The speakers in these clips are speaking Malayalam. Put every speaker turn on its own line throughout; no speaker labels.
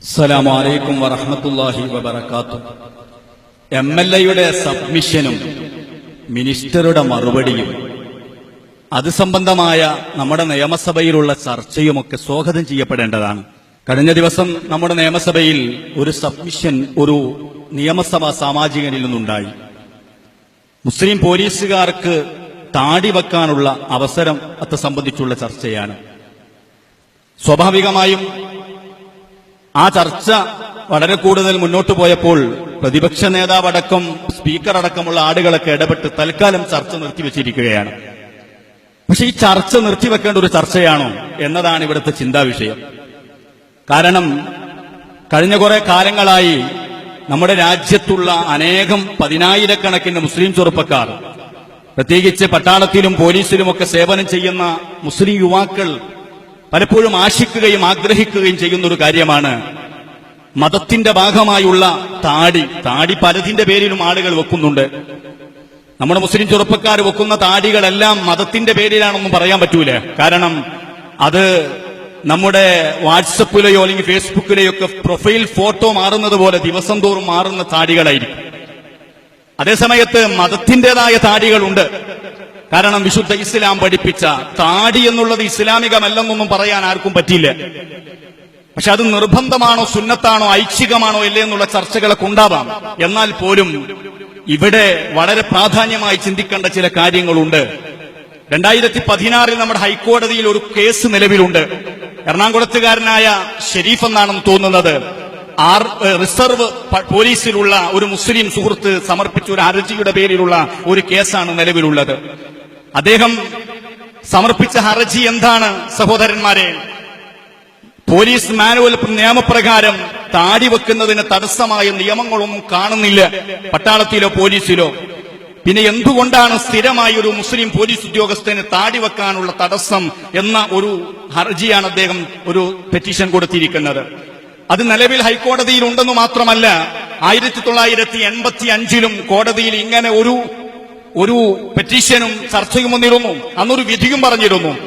അസ്സലാമലൈക്കും സബ്മിഷനും മിനിസ്റ്ററുടെ മറുപടിയും അത് സംബന്ധമായ നമ്മുടെ നിയമസഭയിലുള്ള ചർച്ചയുമൊക്കെ സ്വാഗതം ചെയ്യപ്പെടേണ്ടതാണ്. കഴിഞ്ഞ ദിവസം നമ്മുടെ നിയമസഭയിൽ ഒരു സബ്മിഷൻ ഒരു നിയമസഭാ സാമാജികനിൽ നിന്നുണ്ടായി. മുസ്ലിം പോലീസുകാർക്ക് താടി വെക്കാനുള്ള അവസരം അത് സംബന്ധിച്ചുള്ള ചർച്ചയാണ്. സ്വാഭാവികമായും ആ ചർച്ച വളരെ കൂടുതൽ മുന്നോട്ട് പോയപ്പോൾ പ്രതിപക്ഷ നേതാവടക്കം സ്പീക്കർ അടക്കമുള്ള ആടുകളൊക്കെ ഇടപെട്ട് തൽക്കാലം ചർച്ച നിർത്തിവെച്ചിരിക്കുകയാണ് പക്ഷെ ഈ ചർച്ച നിർത്തിവെക്കേണ്ട ഒരു ചർച്ചയാണോ എന്നതാണ് ഇവിടുത്തെ ചിന്താ വിഷയം. കാരണം കഴിഞ്ഞ കുറെ കാലങ്ങളായി നമ്മുടെ രാജ്യത്തുള്ള അനേകം പതിനായിരക്കണക്കിന് മുസ്ലിം ചെറുപ്പക്കാർ പ്രത്യേകിച്ച് പട്ടാളത്തിലും പോലീസിലുമൊക്കെ സേവനം ചെയ്യുന്ന മുസ്ലിം യുവാക്കൾ പലപ്പോഴും ആശിക്കുകയും ആഗ്രഹിക്കുകയും ചെയ്യുന്ന ഒരു കാര്യമാണ് മതത്തിന്റെ ഭാഗമായുള്ള താടി. താടി പലതിന്റെ പേരിലും ആളുകൾ വെക്കുന്നുണ്ട്. നമ്മുടെ മുസ്ലിം ചെറുപ്പക്കാർ വെക്കുന്ന താടികളെല്ലാം മതത്തിന്റെ പേരിലാണെന്നും പറയാൻ പറ്റൂല. കാരണം അത് നമ്മുടെ വാട്സപ്പിലെയോ അല്ലെങ്കിൽ ഫേസ്ബുക്കിലെയോ ഒക്കെ പ്രൊഫൈൽ ഫോട്ടോ മാറുന്നത് പോലെ ദിവസം തോറും മാറുന്ന താടികളായിരിക്കും. അതേസമയത്ത് മതത്തിന്റെതായ താടികളുണ്ട്. കാരണം വിശുദ്ധ ഇസ്ലാം പഠിപ്പിച്ച താടി എന്നുള്ളത് ഇസ്ലാമികമല്ലെന്നൊന്നും പറയാൻ ആർക്കും പറ്റിയില്ല. പക്ഷെ അത് നിർബന്ധമാണോ സുന്നത്താണോ ഐച്ഛികമാണോ ഇല്ലേ എന്നുള്ള ചർച്ചകളൊക്കെ ഉണ്ടാവാം. എന്നാൽ പോലും ഇവിടെ വളരെ പ്രാധാന്യമായി ചിന്തിക്കേണ്ട ചില കാര്യങ്ങളുണ്ട്. രണ്ടായിരത്തി പതിനാറിൽ നമ്മുടെ ഹൈക്കോടതിയിൽ ഒരു കേസ് നിലവിലുണ്ട്. എറണാകുളത്തുകാരനായ ഷെരീഫ് എന്നാണെന്ന് തോന്നുന്നത്. ആർ റിസർവ് പോലീസിലുള്ള ഒരു മുസ്ലിം സുഹൃത്ത് സമർപ്പിച്ച ഒരു ഹർജിയുടെ പേരിലുള്ള ഒരു കേസാണ് നിലവിലുള്ളത്. അദ്ദേഹം സമർപ്പിച്ച ഹർജി എന്താണ് സഹോദരന്മാരെ? പോലീസ് മാനുവൽ നിയമപ്രകാരം താടി വെക്കുന്നതിന് തടസ്സമായ നിയമങ്ങളൊന്നും കാണുന്നില്ല പട്ടാളത്തിലോ പോലീസിലോ. പിന്നെ എന്തുകൊണ്ടാണ് സ്ഥിരമായി ഒരു മുസ്ലിം പോലീസ് ഉദ്യോഗസ്ഥന് താടി വെക്കാനുള്ള തടസ്സം എന്ന ഒരു ഹർജിയാണ് അദ്ദേഹം ഒരു പെറ്റീഷൻ കൊടുത്തിരിക്കുന്നത്. അത് നിലവിൽ ഹൈക്കോടതിയിൽ ഉണ്ടെന്ന് മാത്രമല്ല ആയിരത്തി തൊള്ളായിരത്തി എൺപത്തി അഞ്ചിലും കോടതിയിൽ ഇങ്ങനെ ഒരു ഒരു പെറ്റീഷനും ചർച്ചയും വന്നിരുന്നു. അന്നൊരു വിധിയും പറഞ്ഞിരുന്നു.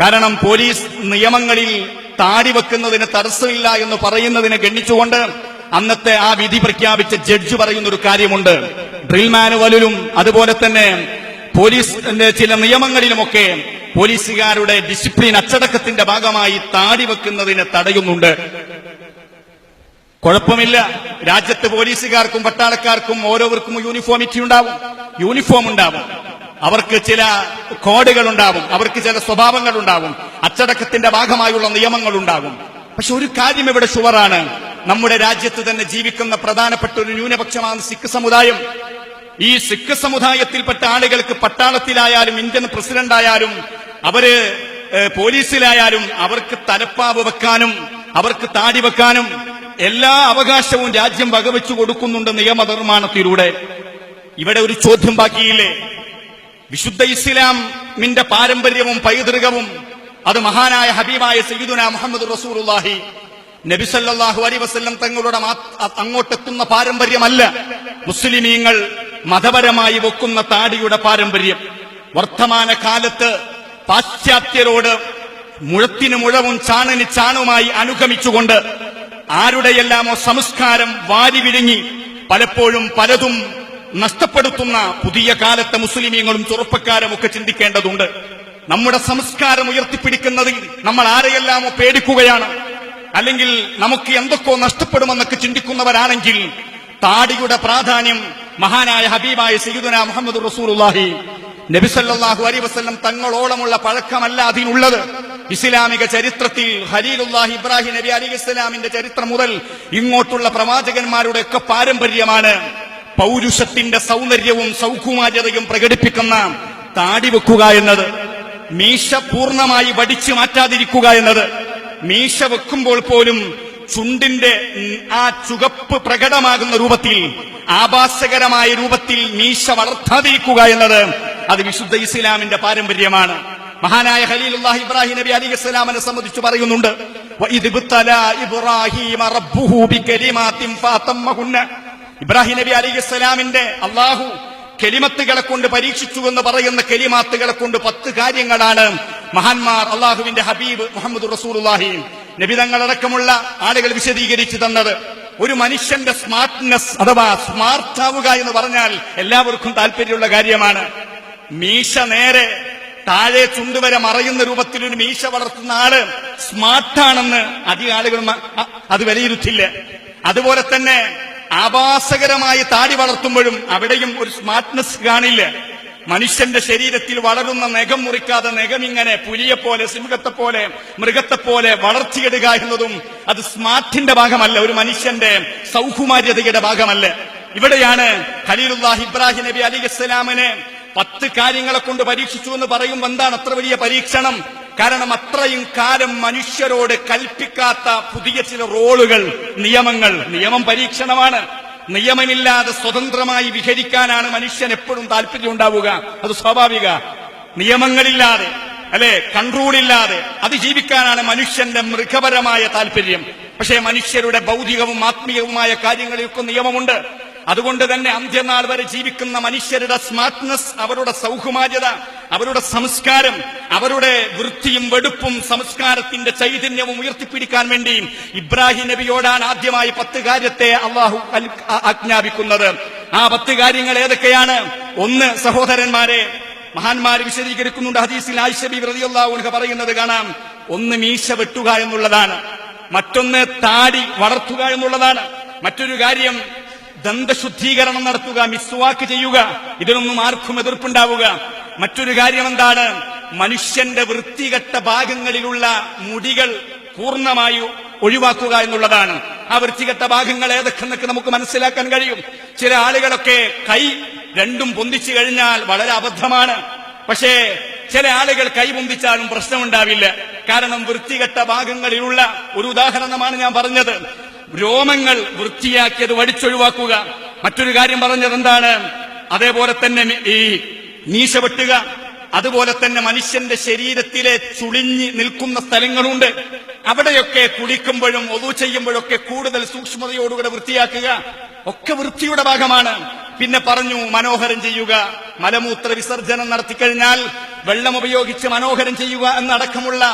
കാരണം പോലീസ് നിയമങ്ങളിൽ താടി വെക്കുന്നതിന് തടസ്സമില്ല എന്ന് പറയുന്നതിനെ ഗണ്ണിച്ചുകൊണ്ട് അന്നത്തെ ആ വിധി പ്രഖ്യാപിച്ച ജഡ്ജ് പറയുന്ന ഒരു കാര്യമുണ്ട്. ഡ്രിൽ മാനുവലിലും അതുപോലെ തന്നെ പോലീസിന്റെ ചില നിയമങ്ങളിലുമൊക്കെ പോലീസുകാരുടെ ഡിസിപ്ലിൻ അച്ചടക്കത്തിന്റെ ഭാഗമായി താടി വെക്കുന്നതിനെ തടയുന്നുണ്ട്. കുഴപ്പമില്ല. രാജ്യത്ത് പോലീസുകാർക്കും പട്ടാളക്കാർക്കും ഓരോവർക്കും യൂണിഫോമിറ്റി ഉണ്ടാവും. യൂണിഫോം ഉണ്ടാവും. അവർക്ക് ചില കോഡുകൾ ഉണ്ടാവും. അവർക്ക് ചില സ്വഭാവങ്ങൾ ഉണ്ടാവും. അച്ചടക്കത്തിന്റെ ഭാഗമായുള്ള നിയമങ്ങൾ ഉണ്ടാകും. പക്ഷെ ഒരു കാര്യം ഇവിടെ ഷുവറാണ് നമ്മുടെ രാജ്യത്ത് തന്നെ ജീവിക്കുന്ന പ്രധാനപ്പെട്ട ഒരു ന്യൂനപക്ഷമാണ് സിഖ് സമുദായം. ഈ സിഖ് സമുദായത്തിൽപ്പെട്ട ആളുകൾക്ക് പട്ടാളത്തിലായാലും ഇന്ത്യൻ പ്രസിഡന്റ് ആയാലും അവർ പോലീസിലായാലും അവർക്ക് തലപ്പാവ് വെക്കാനും അവർക്ക് താടി വെക്കാനും എല്ലാ അവകാശവും രാജ്യം വകവെച്ചു കൊടുക്കുന്നുണ്ട് നിയമനിർമ്മാണത്തിലൂടെ ഇവിടെ ഒരു ചോദ്യം ബാക്കിയില്ലേ? വിശുദ്ധ ഇസ്ലാമിന്റെ പാരമ്പര്യവും പൈതൃകവും അത് മഹാനായ ഹബീബായ സയ്യിദുന മുഹമ്മദ് റസൂലുള്ളാഹി നബിസല്ലാഹു അലൈഹി വസല്ലം തങ്ങളുടെ അങ്ങോട്ടെത്തുന്ന പാരമ്പര്യമല്ല. മുസ്ലിമീങ്ങൾ മതപരമായി വെക്കുന്ന താടിയുടെ പാരമ്പര്യം. വർത്തമാന കാലത്ത് പാശ്ചാത്യരോട് മുഴത്തിന് മുഴവും ചാണന് ചാണുമായി അനുഗമിച്ചുകൊണ്ട് ആരുടെയെല്ലാമോ സംസ്കാരം വാരി വിഴുങ്ങി പലപ്പോഴും പലതും നഷ്ടപ്പെടുത്തുന്ന പുതിയ കാലത്തെ മുസ്ലിമീങ്ങളും ചെറുപ്പക്കാരും ഒക്കെ ചിന്തിക്കേണ്ടതുണ്ട്. നമ്മുടെ സംസ്കാരം ഉയർത്തിപ്പിടിക്കുന്നതിൽ നമ്മൾ ആരെയെല്ലാമോ പേടിക്കുകയാണ്. അല്ലെങ്കിൽ നമുക്ക് എന്തൊക്കെയോ നഷ്ടപ്പെടുമെന്നൊക്കെ ചിന്തിക്കുന്നവരാണെങ്കിൽ താടിയുടെ പ്രാധാന്യം മഹാനായ ഹബീബായ സയ്യിദുന മുഹമ്മദ് റസൂലുള്ളാഹി നബിസല്ലാഹു അലൈ വസല്ലം തങ്ങളോളമുള്ള പഴക്കമല്ല അതിനുള്ളത്. ഇസ്ലാമിക ചരിത്രത്തിൽ ഹലീലുല്ലാഹി ഇബ്രാഹിം നബി അലി ഇസ്ലാമിന്റെ ചരിത്രം മുതൽ ഇങ്ങോട്ടുള്ള പ്രവാചകന്മാരുടെ ഒക്കെ പാരമ്പര്യമാണ് പൗരുഷത്തിന്റെ സൗന്ദര്യവും സൗകുമാര്യതയും പ്രകടിപ്പിക്കുന്ന താടി വെക്കുക എന്നത് മീശ പൂർണമായി വടിച്ചു മാറ്റാതിരിക്കുക എന്നത്. മീശ വെക്കുമ്പോൾ പോലും ചുണ്ടിന്റെ ആ ചുകപ്പ് പ്രകടമാകുന്ന രൂപത്തിൽ ആഭാസകരമായ രൂപത്തിൽ മീശ വളർത്താതിരിക്കുക എന്നത് അത് വിശുദ്ധ ഇസ്ലാമിന്റെ പാരമ്പര്യമാണ്. മഹാനായ ഖലീലുല്ലാഹി ഇബ്രാഹിം നബി അലി ഇസ്ലാമിനെ സംബന്ധിച്ച് പറയുന്നുണ്ട്. "വഇദ് ഇബ്തലാ ഇബ്രാഹീമ റബ്ബുഹു ബികലിമാത്തിൻ ഇബ്രാഹിം നബി അലി ഇസ്ലാമിന്റെ അള്ളാഹു കെലിമത്തുകളെ കൊണ്ട് പരീക്ഷിച്ചു എന്ന് പറയുന്ന കെലിമാത്തുകളെ കൊണ്ട് പത്ത് കാര്യങ്ങളാണ് മഹാന്മാർ അള്ളാഹുവിന്റെ ഹബീബ് മുഹമ്മദ് റസൂലുള്ളാഹി നബിതങ്ങളടക്കമുള്ള ആളുകൾ വിശദീകരിച്ചു തന്നത്. ഒരു മനുഷ്യന്റെ സ്മാർട്ട്നെസ് അഥവാ സ്മാർട്ട് ആവുക എന്ന് പറഞ്ഞാൽ എല്ലാവർക്കും താല്പര്യമുള്ള കാര്യമാണ്. മീശ നേരെ താഴെ ചുണ്ടുവരെ മറയുന്ന രൂപത്തിൽ ഒരു മീശ വളർത്തുന്ന ആൾ സ്മാർട്ടാണെന്ന് അധികം ആളുകൾ അത് വിലയിരുത്തില്ല. അതുപോലെ തന്നെ ആഭാസകരമായി താടി വളർത്തുമ്പോഴും അവിടെയും ഒരു സ്മാർട്ട്നെസ് കാണില്ല. മനുഷ്യന്റെ ശരീരത്തിൽ വളരുന്ന നഖം മുറിക്കാതെ നഖം ഇങ്ങനെ പുലിയെ പോലെ സിംഹത്തെ പോലെ മൃഗത്തെ പോലെ വളർത്തിയിടുക എന്നതും അത് സ്മാർട്ടിന്റെ ഭാഗമല്ല ഒരു മനുഷ്യന്റെ സൗകുമാര്യതയുടെ ഭാഗമല്ല. ഇവിടെയാണ് ഖലീലുല്ലാഹ് ഇബ്രാഹിം നബി അലി ഇസ്ലാമിനെ പത്ത് കാര്യങ്ങളെ കൊണ്ട് പരീക്ഷിച്ചു എന്ന് പറയുമ്പോൾ എന്താണ് അത്ര വലിയ പരീക്ഷണം? കാരണം അത്രയും കാലം മനുഷ്യരോട് കൽപ്പിക്കാത്ത പുതിയ ചില റോളുകൾ നിയമങ്ങൾ. നിയമം പരീക്ഷണമാണ്. നിയമമില്ലാതെ സ്വതന്ത്രമായി വിഹരിക്കാനാണ് മനുഷ്യൻ എപ്പോഴും താല്പര്യം ഉണ്ടാവുക. അത് സ്വാഭാവിക. നിയമങ്ങളില്ലാതെ അല്ലെ? അത് ജീവിക്കാനാണ് മനുഷ്യന്റെ മൃഗപരമായ താല്പര്യം. പക്ഷേ മനുഷ്യരുടെ ഭൗതികവും ആത്മീയവുമായ കാര്യങ്ങളിലൊക്കെ നിയമമുണ്ട്. അതുകൊണ്ട് തന്നെ അന്ത്യനാൾ വരെ ജീവിക്കുന്ന മനുഷ്യരുടെ സ്മാർട്ട്നെസ് അവരുടെ സൗഹുമാര്യത അവരുടെ സംസ്കാരം അവരുടെ വൃത്തിയും വെടുപ്പും സംസ്കാരത്തിന്റെ ചൈതന്യവും ഉയർത്തിപ്പിടിക്കാൻ വേണ്ടി ഇബ്രാഹിം നബിയോടാണ് ആദ്യമായി പത്ത് കാര്യത്തെ അള്ളാഹു ആജ്ഞാപിക്കുന്നത്. ആ പത്ത് കാര്യങ്ങൾ ഏതൊക്കെയാണ്? ഒന്ന് സഹോദരന്മാരെ മഹാന്മാർ വിശദീകരിക്കുന്നുണ്ട് ഹദീസിൽ ആയിഷബി റളിയല്ലാഹു പറയുന്നത് കാണാം. ഒന്ന് മീശ വെട്ടുക എന്നുള്ളതാണ്. മറ്റൊന്ന് താടി വളർത്തുക എന്നുള്ളതാണ്. മറ്റൊരു കാര്യം ദന്തശുദ്ധീകരണം നടത്തുക മിസ്വാക്ക് ചെയ്യുക ഇതിനൊന്നും ആർക്കും എതിർപ്പുണ്ടാവുക. മറ്റൊരു കാര്യം എന്താണ് മനുഷ്യന്റെ വൃത്തികെട്ട ഭാഗങ്ങളിലുള്ള മുടികൾ പൂർണമായി ഒഴിവാക്കുക എന്നുള്ളതാണ്. ആ വൃത്തികെട്ട ഭാഗങ്ങൾ ഏതൊക്കെന്നൊക്കെ നമുക്ക് മനസ്സിലാക്കാൻ കഴിയും. ചില ആളുകളൊക്കെ കൈ രണ്ടും പൊന്തിച്ചു കഴിഞ്ഞാൽ വളരെ അബദ്ധമാണ്. പക്ഷേ ചില ആളുകൾ കൈ പൊന്തിച്ചാലും പ്രശ്നമുണ്ടാവില്ല. കാരണം വൃത്തികെട്ട ഭാഗങ്ങളിലുള്ള ഒരു ഉദാഹരണമാണ് ഞാൻ പറഞ്ഞത്. രോമങ്ങൾ വൃത്തിയാക്കിയത് വടിച്ചൊഴിവാക്കുക. മറ്റൊരു കാര്യം പറഞ്ഞത് എന്താണ് അതേപോലെ തന്നെ ഈ മീശ വെട്ടുക അതുപോലെ തന്നെ മനുഷ്യന്റെ ശരീരത്തിലെ ചുളിഞ്ഞ് നിൽക്കുന്ന സ്ഥലങ്ങളുണ്ട്. അവിടെയൊക്കെ കുളിക്കുമ്പോഴും ഒതു ചെയ്യുമ്പോഴൊക്കെ കൂടുതൽ സൂക്ഷ്മതയോടുകൂടെ വൃത്തിയാക്കുക. ഒക്കെ വൃത്തിയുടെ ഭാഗമാണ്. പിന്നെ പറഞ്ഞു മനോഹരം ചെയ്യുക. മലമൂത്ര വിസർജനം നടത്തിക്കഴിഞ്ഞാൽ വെള്ളം ഉപയോഗിച്ച് മനോഹരം ചെയ്യുക എന്നടക്കമുള്ള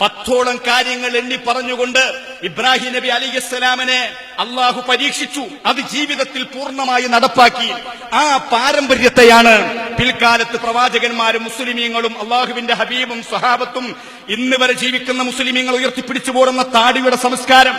പത്തോളം കാര്യങ്ങൾ എണ്ണി പറഞ്ഞുകൊണ്ട് ഇബ്രാഹിം നബി അലി ഇസ്ലാമിനെ അള്ളാഹു പരീക്ഷിച്ചു. അത് ജീവിതത്തിൽ പൂർണമായി നടപ്പാക്കി. ആ പാരമ്പര്യത്തെയാണ് പിൽക്കാലത്ത് പ്രവാചകന്മാരും മുസ്ലിമീങ്ങളും അള്ളാഹുവിന്റെ ഹബീബും സ്വഹാബത്തും ഇന്ന് വരെ ജീവിക്കുന്ന മുസ്ലിമീങ്ങൾ ഉയർത്തിപ്പിടിച്ചു പോരുന്ന താടിയുടെ സംസ്കാരം.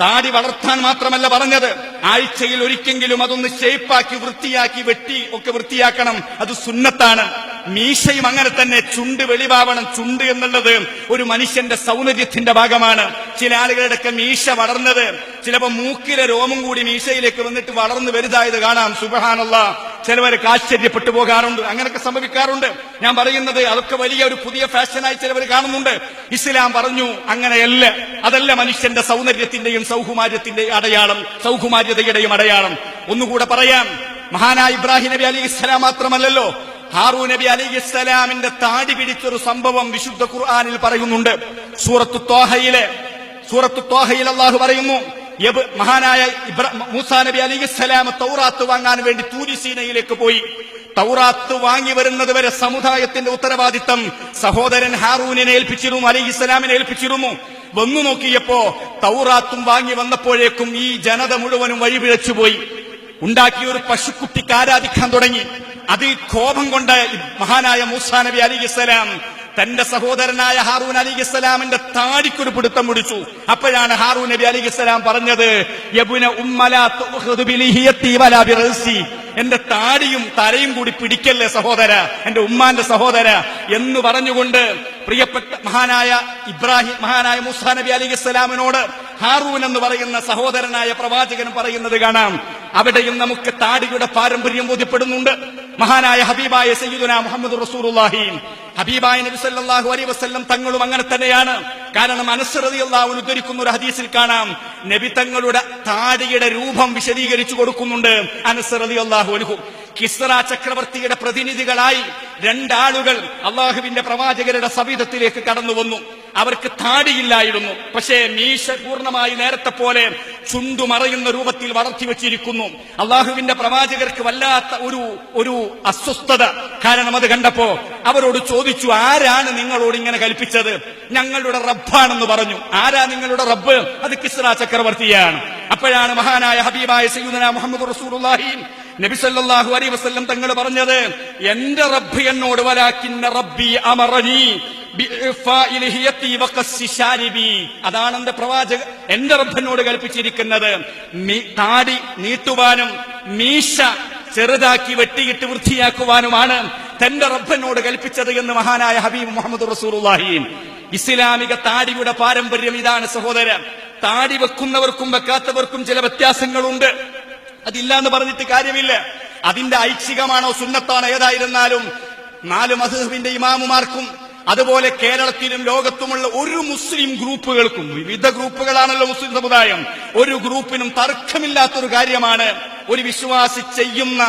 താടി വളർത്താൻ മാത്രമല്ല പറഞ്ഞത്. ആഴ്ചയിൽ ഒരിക്കെങ്കിലും അതൊന്ന് ഷേപ്പാക്കി വൃത്തിയാക്കി വെട്ടി ഒക്കെ വൃത്തിയാക്കണം. അത് സുന്നത്താണ്. മീശയും അങ്ങനെ തന്നെ ചുണ്ട് വെളിവാവണം ചുണ്ട് എന്നുള്ളത് ഒരു മനുഷ്യന്റെ സൗന്ദര്യത്തിന്റെ ഭാഗമാണ്. ചില ആളുകളുടെയൊക്കെ മീശ വളർന്നത് ചിലപ്പോൾ മൂക്കിലെ രോമം കൂടി മീശയിലേക്ക് വന്നിട്ട് വളർന്നു വലുതായത് കാണാം. സുബഹാനുള്ള ചിലവരൊക്കെ ആശ്ചര്യപ്പെട്ടു പോകാറുണ്ട്. അങ്ങനെയൊക്കെ സംഭവിക്കാറുണ്ട്. ഞാൻ പറയുന്നത് അതൊക്കെ വലിയ ഒരു പുതിയ ഫാഷനായി ചിലവർ കാണുന്നുണ്ട്. ഇസ്ലാം പറഞ്ഞു അങ്ങനെയല്ല. അതല്ല മനുഷ്യന്റെ സൗന്ദര്യത്തിന്റെയും സൗകുമാര്യത്തിന്റെയും അടയാളം സൗകുമാര്യതയുടെയും അടയാളം. ഒന്നുകൂടെ പറയാം. മഹാനായ ഇബ്രാഹിം നബി അലി ഇസ്ലാം മാത്രമല്ലല്ലോ. ഹാറൂ നബി അലി ഇസ്ലാമിന്റെ താടി പിടിച്ചൊരു സംഭവം വിശുദ്ധ ഖുർആാനിൽ പറയുന്നുണ്ട്. സൂറത്ത് തോഹയിലെ സൂറത്ത് തോഹയിൽ അള്ളാഹു പറയുന്നു മഹാനായ മൂസാ നബി അലി ഇസ്ലാം തൗറാത്ത് വാങ്ങാൻ വേണ്ടി തൂരിസീനയിലേക്ക് പോയി. തൗറാത്ത് വാങ്ങി വരുന്നത് വരെ സമുദായത്തിന്റെ ഉത്തരവാദിത്തം സഹോദരൻ ഹാറൂനെ ഏൽപ്പിച്ചിരുന്നു അലി ഇസ്ലാമിനെ ഏൽപ്പിച്ചിരുന്നു. വന്നു നോക്കിയപ്പോ തൗറാത്തും വാങ്ങി വന്നപ്പോഴേക്കും ഈ ജനത മുഴുവനും വഴിപിഴച്ചുപോയി. ഉണ്ടാക്കിയ ഒരു പശുക്കുട്ടിക്ക് ആരാധിക്കാൻ തുടങ്ങി. അത് കോപം കൊണ്ട് മഹാനായ മൂസാ നബി അലി ഇസ്ലാം തന്റെ സഹോദരനായ ഹാറൂൻ അലി ഇസ്ലാമിന്റെ താടിക്കൊരു പിടുത്തം പിടിച്ചു അപ്പോഴാണ് ഹാറൂൻ നബി അലി ഇസ്ലാം പറഞ്ഞത് എന്റെ താടിയും തലയും കൂടി പിടിക്കല്ലേ സഹോദര എന്റെ ഉമ്മാന്റെ സഹോദര എന്ന് പറഞ്ഞുകൊണ്ട് പ്രിയപ്പെട്ട മഹാനായ ഇബ്രാഹിം മഹാനായ മുസാ നബി അലി ഇസ്ലാമിനോട് ഹാറൂൻ എന്ന് പറയുന്ന സഹോദരനായ പ്രവാചകൻ പറയുന്നത് കാണാം. അവിടെയും നമുക്ക് താടിയുടെ പാരമ്പര്യം ബോധ്യപ്പെടുന്നുണ്ട്. മഹാനായ ഹബീബായ സയ്യിദുന മുഹമ്മദ് റസൂലുള്ളാഹി. ഹബീബായ നബി സല്ലല്ലാഹു അലൈഹി വസല്ലം തങ്ങളും അങ്ങനെ തന്നെയാണ്. കാരണം അനസ് റളിയല്ലാഹു അൻഹു ഉദ്ധരിക്കുന്ന ഒരു ഹദീസിൽ കാണാം. നബി തങ്ങളുടെ താടിയുടെ രൂപം വിശദീകരിച്ചു കൊടുക്കുന്നുണ്ട് അനസ് റളിയല്ലാഹു അൻഹു. കിസ്റ ചക്രവർത്തിയുടെ പ്രതിനിധികളായി രണ്ടാളുകൾ അള്ളാഹുവിന്റെ പ്രവാചകരുടെ സവിധത്തിലേക്ക് കടന്നു വന്നു അവർക്ക് താടിയില്ലായിരുന്നു. പക്ഷേ മീശ പൂർണമായി നേരത്തെ പോലെ ചുണ്ടു മറയുന്ന രൂപത്തിൽ വളർത്തി വെച്ചിരിക്കുന്നു. അള്ളാഹുവിന്റെ പ്രവാചകർക്ക് വല്ലാത്ത ഒരു ഒരു അസ്വസ്ഥത. കാരണം അത് കണ്ടപ്പോ അവരോട് ചോദിച്ചു ആരാണ് നിങ്ങളോട് ഇങ്ങനെ കൽപ്പിച്ചത്? ഞങ്ങളുടെ റബ്ബാണെന്ന് പറഞ്ഞു. ആരാ നിങ്ങളുടെ റബ്ബ്? അത് കിസ്റ ചക്രവർത്തിയാണ്. അപ്പോഴാണ് മഹാനായ ഹബീബായ സയ്യുദന മുഹമ്മദ് റസൂലുള്ളാഹി നബി സല്ലല്ലാഹു വസ്ല്ലം തങ്ങൾ പറഞ്ഞത് എന്റെ റബ്ബ് എന്നോട് വലാക്കിന്ന റബ്ബി അമറനി. അതാണ് എന്റെ പ്രവാചക എന്റെ റബ്ബനോട് കൽപ്പിച്ചിരിക്കുന്നത്. താടി നീട്ടുവാനും മീശ ചെറുതാക്കി വെട്ടിയിട്ട് വൃത്തിയാക്കുവാനുമാണ് തന്റെ റബ്ബനോട് കൽപ്പിച്ചത് എന്ന് മഹാനായ ഹബീബ് മുഹമ്മദ് റസൂലുള്ളാഹി. ഇസ്ലാമിക താടിയുടെ പാരമ്പര്യം ഇതാണ് സഹോദരൻ താടി വെക്കുന്നവർക്കും വെക്കാത്തവർക്കും ചില വ്യത്യാസങ്ങളുണ്ട്. അതില്ല എന്ന് പറഞ്ഞിട്ട് കാര്യമില്ല. അതിന്റെ ഐച്ഛികമാണോ സുന്നത്താണോ ഏതായിരുന്നാലും നാല് മസഹബിന്റെ ഇമാമുമാർക്കും അതുപോലെ കേരളത്തിലും ലോകത്തുമുള്ള ഒരു മുസ്ലിം ഗ്രൂപ്പുകൾക്കും വിവിധ ഗ്രൂപ്പുകളാണല്ലോ മുസ്ലിം സമുദായം ഒരു ഗ്രൂപ്പിനും തർക്കമില്ലാത്തൊരു കാര്യമാണ് ഒരു വിശ്വാസി ചെയ്യുന്ന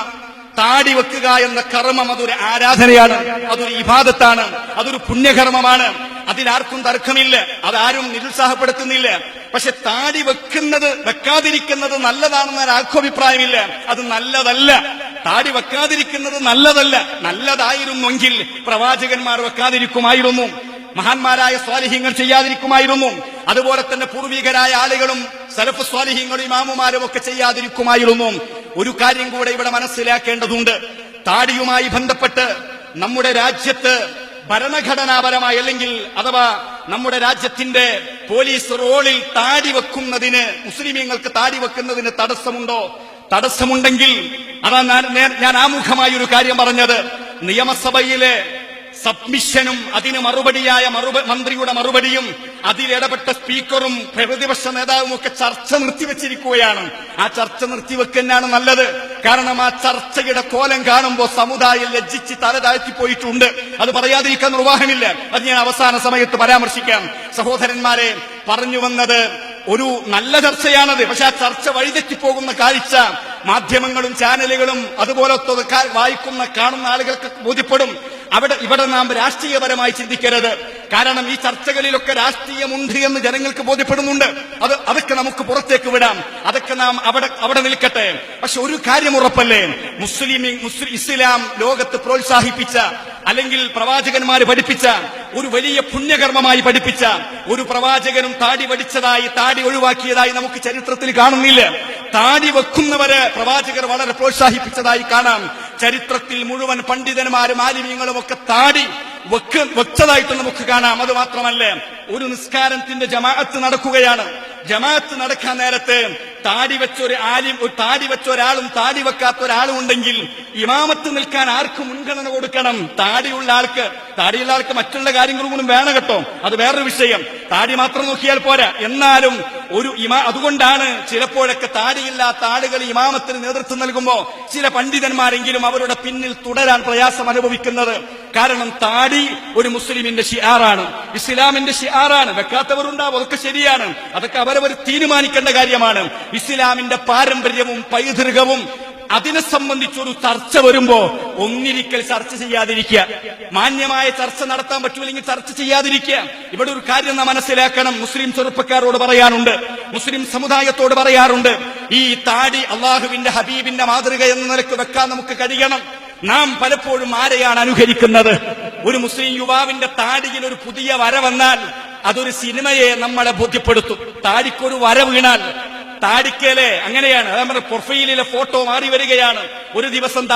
താടി വെക്കുക എന്ന കർമ്മം അതൊരു ആരാധനയാണ് അതൊരു ഇബാദത്താണ് അതൊരു പുണ്യകർമ്മമാണ്. അതിലാർക്കും തർക്കമില്ല. അതാരും നിരുത്സാഹപ്പെടുത്തുന്നില്ല. പക്ഷെ താടി വെക്കുന്നത് വെക്കാതിരിക്കുന്നത് നല്ലതാണെന്ന് ഒരാൾക്കും അഭിപ്രായമില്ല അത് നല്ലതല്ല. താടി വെക്കാതിരിക്കുന്നത് നല്ലതല്ല. നല്ലതായിരുന്നെങ്കിൽ പ്രവാചകന്മാർ വെക്കാതിരിക്കുമായിരുന്നു. മഹാന്മാരായ സ്വാലിഹ്യങ്ങൾ ചെയ്യാതിരിക്കുമായിരുന്നു. അതുപോലെ തന്നെ പൂർവികരായ ആളുകളും സലഫ് സ്വാലിഹ്യങ്ങളും ഇമാമുമാരും ഒക്കെ ചെയ്യാതിരിക്കുമായിരുന്നു. ഒരു കാര്യം കൂടെ ഇവിടെ മനസ്സിലാക്കേണ്ടതുണ്ട്. താടിയുമായി ബന്ധപ്പെട്ട് നമ്മുടെ രാജ്യത്ത് ഭരണഘടനാപരമായി അല്ലെങ്കിൽ അഥവാ നമ്മുടെ രാജ്യത്തിന്റെ പോലീസ് റോളിൽ താടി വെക്കുന്നതിന് മുസ്ലിമീങ്ങൾക്ക് താടി വെക്കുന്നതിന് തടസ്സമുണ്ടോ? തടസ്സമുണ്ടെങ്കിൽ അതാ ഞാൻ ആമുഖമായി ഒരു കാര്യം പറഞ്ഞത്. നിയമസഭയിലെ സബ്മിഷനും അതിന് മറുപടിയായ മന്ത്രിയുടെ മറുപടിയും അതിലിടപെട്ട സ്പീക്കറും പ്രതിപക്ഷ നേതാവും ഒക്കെ ചർച്ച നിർത്തിവെച്ചിരിക്കുകയാണ്. ആ ചർച്ച നിർത്തിവെക്കുന്നതാണ് നല്ലത്. കാരണം ആ ചർച്ചയുടെ കോലം കാണുമ്പോൾ സമുദായം ലജ്ജിച്ച് തല താഴ്ത്തിപ്പോയിട്ടുണ്ട് അത് പറയാതിരിക്കാൻ നിർവാഹമില്ല. അത് ഞാൻ അവസാന സമയത്ത് പരാമർശിക്കാം. സഹോദരന്മാരെ പറഞ്ഞു വന്നത് ഒരു നല്ല ചർച്ചയാണത്. പക്ഷെ ആ ചർച്ച വഴിതെറ്റിപ്പോകുന്ന കാഴ്ച മാധ്യമങ്ങളും ചാനലുകളും അതുപോലത്തെ വായിക്കുന്ന കാണുന്ന ആളുകൾക്ക് ബോധ്യപ്പെടും. അവിടെ ഇവിടെ നാം രാഷ്ട്രീയപരമായി ചിന്തിക്കരുത്. കാരണം ഈ ചർച്ചകളിലൊക്കെ രാഷ്ട്രീയമുണ്ട് എന്ന് ജനങ്ങൾക്ക് ബോധ്യപ്പെടുന്നുണ്ട്. അത് അതൊക്കെ നമുക്ക് പുറത്തേക്ക് വിടാം. അതൊക്കെ നാം അവിടെ അവിടെ നിൽക്കട്ടെ. പക്ഷെ ഒരു കാര്യം ഉറപ്പല്ലേ? മുസ്ലിം ഇസ്ലാം ലോകത്ത് പ്രോത്സാഹിപ്പിച്ച അല്ലെങ്കിൽ പ്രവാചകന്മാർ പഠിപ്പിച്ച ഒരു വലിയ പുണ്യകർമ്മമായി പഠിപ്പിച്ച ഒരു പ്രവാചകനും താടി പഠിച്ചതായി താടി ഒഴിവാക്കിയതായി നമുക്ക് ചരിത്രത്തിൽ കാണുന്നില്ല. താടി വെക്കുന്നവരെ പ്രവാചകർ വളരെ പ്രോത്സാഹിപ്പിച്ചതായി കാണാം. ചരിത്രത്തിൽ മുഴുവൻ പണ്ഡിതന്മാരും ആലിമ്യങ്ങളും ഒക്കെ താടി വെക്ക് വെച്ചതായിട്ട് നമുക്ക് കാണാം. അത് മാത്രമല്ല ഒരു നിസ്കാരത്തിന്റെ ജമാഅത്ത് നടക്കുകയാണ്. ജമാഅത്ത് നടക്കാൻ നേരത്തെ താടി വെച്ച ഒരു ആലിം താടി വെച്ച ഒരാളും താടി വെക്കാത്ത ഒരാളും ഉണ്ടെങ്കിൽ ഇമാമത്ത് നിൽക്കാൻ ആർക്ക് മുൻഗണന കൊടുക്കണം. താടിയുള്ള ആൾക്ക് താടിയുള്ള ആൾക്ക് മറ്റുള്ള കാര്യങ്ങളും കൂടി വേണം കേട്ടോ. അത് വേറൊരു വിഷയം. താടി മാത്രം നോക്കിയാൽ പോരാ. എന്നാലും ഒരു ഇമാ അതുകൊണ്ടാണ് ചിലപ്പോഴൊക്കെ താടിയില്ലാത്ത ആളുകൾ ഇമാമത്തിന് നേതൃത്വം നൽകുമ്പോൾ ചില പണ്ഡിതന്മാരെങ്കിലും അവരുടെ പിന്നിൽ തുടരാൻ പ്രയാസം അനുഭവിക്കുന്നത്. കാരണം താടി ഒരു മുസ്ലിമിന്റെ ഷിയാറാണ് ഇസ്ലാമിന്റെ ഷിയാറാണ് വെക്കാത്തവരുണ്ടാവും. അതൊക്കെ ശരിയാണ്. അതൊക്കെ അവരവർ തീരുമാനിക്കേണ്ട കാര്യമാണ്. ഇസ്ലാമിന്റെ പാരമ്പര്യവും പൈതൃകവും അതിനെ സംബന്ധിച്ചൊരു ചർച്ച വരുമ്പോ ഒന്നിരിക്കൽ ചർച്ച ചെയ്യാതിരിക്കുക. മാന്യമായ ചർച്ച നടത്താൻ പറ്റൂല്ലെങ്കിൽ ചർച്ച ചെയ്യാതിരിക്കുക. ഇവിടെ ഒരു കാര്യം നാം മനസ്സിലാക്കണം. മുസ്ലിം ചെറുപ്പക്കാരോട് പറയാനുണ്ട്. മുസ്ലിം സമുദായത്തോട് പറയാറുണ്ട്. ഈ താടി അള്ളാഹുവിന്റെ ഹബീബിന്റെ മാതൃക എന്ന നിലയ്ക്ക് വെക്കാൻ നമുക്ക് കഴിയണം. നാം പലപ്പോഴും ആരെയാണ് അനുകരിക്കുന്നത്? ഒരു മുസ്ലിം യുവാവിന്റെ താടിയിൽ ഒരു പുതിയ വര വന്നാൽ അതൊരു സിനിമയെ നമ്മളെ ബോധ്യപ്പെടുത്തും. താടിക്കൊരു വര വീണാൽ താടിക്കലെ അങ്ങനെയാണ്. അതാ പറഞ്ഞ പ്രൊഫൈലിലെ ഫോട്ടോ മാറി വരികയാണ്. ഒരു ദിവസം